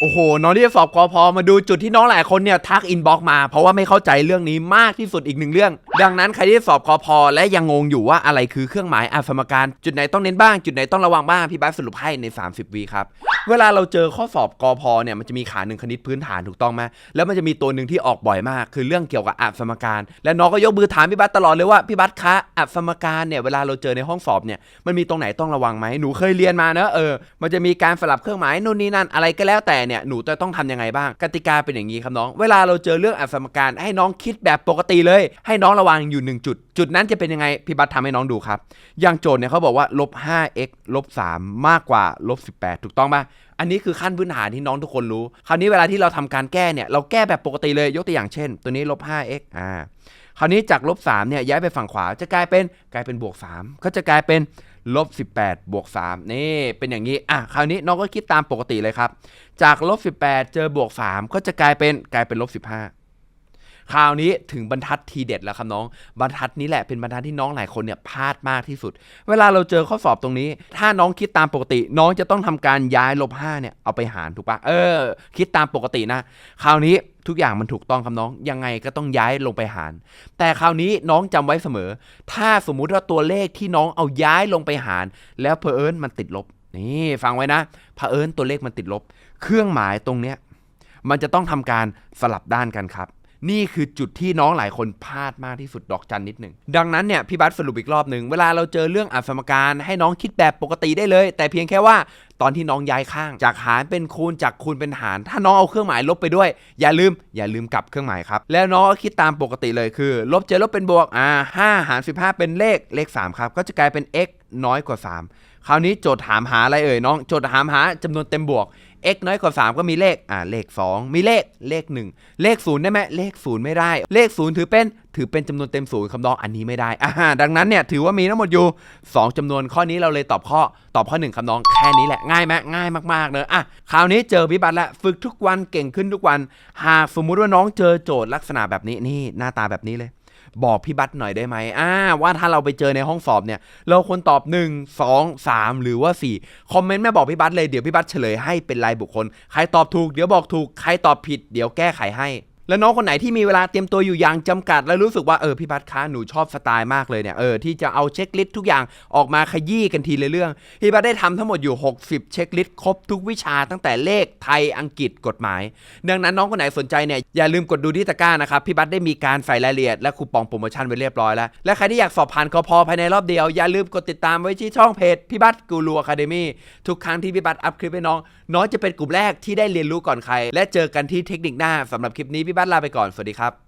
โอ้โห น้องที่จะสอบกอพอมาดูจุดที่น้องหลายคนเนี่ยทักอินบ็อกมาเพราะว่าไม่เข้าใจเรื่องนี้มากที่สุดอีกหนึ่งเรื่อง ดังนั้นใครที่สอบกอพอและยังงงอยู่ว่าอะไรคือเครื่องหมายอสมการ จุดไหนต้องเน้นบ้าง จุดไหนต้องระวังบ้าง พี่บ้าสสรุปให้ใน 30วีครับ เวลาเราเจอข้อสอบกอพอเนี่ยมันจะมีขาหนึ่งคณิตพื้นฐานถูกต้องไหมแล้วมันจะมีตัวหนึ่งที่ออกบ่อยมาก คือเรื่องเกี่ยวกับอัสมการ และน้องก็ยกมือถามพี่บัสตลอดเลยว่าพี่บัสคะอัสมการเนี่ยเวลาเราเจอในห้องสอบเนี่ยมันมีตรงไหนต้องระวังไหมหนูเคยเรียนมาเนอะเออมันจะมีการสลับเครื่องหมายนู่นนี่นั่นอะไรก็แล้วแต่เนี่ยหนูจะต้องทำยังไงบ้าง กติกาเป็นอย่างนี้ครับน้อง เวลาเราเจอเรื่องอัสมการ ให้น้องคิดแบบปกติเลย ให้น้องระวังอยู่หนึ่งจุด จุดนั้นจะเป็นยังไงพี่บัสทำให้น้องดูครับอย่างโจทย์เนี่ยเขาบอกว่าลบ 5x ลบ3มากกว่าลบ18 ถูกต้องปะอันนี้คือขั้นพื้นฐานที่น้องทุกคนรู้ คราวนี้เวลาที่เราทำการแก้เนี่ย เราแก้แบบปกติเลย ยกตัวอย่างเช่น ตัวนี้ลบ 5x อ่า คราวนี้จากลบ3เนี่ยย้ายไปฝั่งขวาจะกลายเป็นกลายเป็นบวก3ก็จะกลายเป็นลบ18บวก3นี่เป็นอย่างนี้ อะ คราวนี้น้องก็คิดตามปกติเลยครับ จากลบ18 เจอบวก 3 ก็จะกลายเป็นกลายเป็นลบ15 คราวนี้ถึงบรรทัดทีเด็ดแล้วครับน้อง บรรทัดนี้แหละเป็นบรรทัดที่น้องหลายคนเนี่ยพลาดมากที่สุด เวลาเราเจอข้อสอบตรงนี้ ถ้าน้องคิดตามปกติ น้องจะต้องทำการย้ายลบ5เนี่ยเอาไปหารถูกปะเออ คิดตามปกตินะ คราวนี้ทุกอย่างมันถูกต้องครับน้อง ยังไงก็ต้องย้ายลงไปหาร แต่คราวนี้น้องจำไว้เสมอ ถ้าสมมุติว่าตัวเลขที่น้องเอาย้ายลงไปหาร แล้วเพอเอิญมันติดลบนี่ฟังไว้นะเพอเอิญตัวเลขมันติดลบ เครื่องหมายตรงเนี้ยมันจะต้องทำการสลับด้านกันครับ นี่คือจุดที่น้องหลายคนพลาดมากที่สุดดอกจันนิดหนึ่งดังนั้นเนี่ยพี่บัสสรุปอีกรอบหนึ่งเวลาเราเจอเรื่องอัสมการให้น้องคิดแบบปกติได้เลย แต่เพียงแค่ว่า ตอนที่น้องย้ายข้าง จากหารเป็นคูณจากคูณเป็นหาร ถ้าน้องเอาเครื่องหมายลบไปด้วย อย่าลืมอย่าลืมกลับเครื่องหมายครับ แล้วน้องก็คิดตามปกติเลยคือ ลบเจอลบเป็นบวกอ่าห้าหาร15เป็นเลขเลข3ครับก็จะกลายเป็น x น้อยกว่า 3 คราวนี้โจทย์ถามหาอะไรเอ่ยน้อง โจทย์ถามหาจำนวนเต็มบวก x น้อยกว่า 3 ก็มีเลขอ่าเลข 2 มีเลขเลข 1 เลข 0 ได้ไหมเลข 0 ไม่ได้ เลข 0 ถือเป็นถือเป็นจำนวนเต็มศูนย์คำนองอันนี้ไม่ได้อ่าดังนั้นเนี่ยถือว่ามีทั้งหมดอยู่ 2จำนวนข้อนี้เราเลยตอบข้อตอบข้อ 1คำนองแค่นี้แหละง่ายไหมง่ายมากๆเลยอะคราวนี้เจอวิบัติแล้วฝึกทุกวันเก่งขึ้นทุกวัน หากสมมุติว่าน้องเจอโจทย์ลักษณะแบบนี้นี่หน้าตาแบบนี้เลยบอกพี่บัตหน่อยได้ไหมอ่า ว่าถ้าเราไปเจอในห้องสอบเนี่ย เราควรตอบ 1 2 3 หรือว่า 4 คอมเมนต์แม่บอกพี่บัตเลย เดี๋ยวพี่บัตเฉลยให้เป็นรายบุคคล ใครตอบถูก เดี๋ยวบอกถูก ใครตอบผิด เดี๋ยวแก้ไขให้ แล้วน้องคนไหนที่มีเวลาเตรียมตัวอยู่อย่างจำกัด แล้วรู้สึกว่าเออพี่บัตคะหนูชอบสไตล์มากเลยเนี่ยเออที่จะเอาเช็คลิสต์ทุกอย่างออกมาขยี้กันทีละเรื่องพี่บัตได้ทำทั้งหมดอยู่ 60 เช็คลิสต์ครบทุกวิชาตั้งแต่เลขไทยอังกฤษกฎหมาย ดังนั้นน้องคนไหนสนใจเนี่ยอย่าลืมกดดูที่ตะกร้านะครับพี่บัตได้มีการใส่รายละเอียดและคูปองโปรโมชั่นไว้เรียบร้อยแล้วและใครที่อยากสอบผ่านคอพอภายในรอบเดียวอย่าลืมกดติดตามไว้ที่ช่องเพจพี่บัตกูรูอะคาเดมี่ทุกครั้งที่พี่บัตอัพคลิปให้น้อง น้องจะเป็นกลุ่มแรกที่ได้เรียนรู้ก่อนใคร และเจอกันที่เทคนิคหน้าสำหรับคลิปนี้พี่บัตลาไปก่อน สวัสดีครับ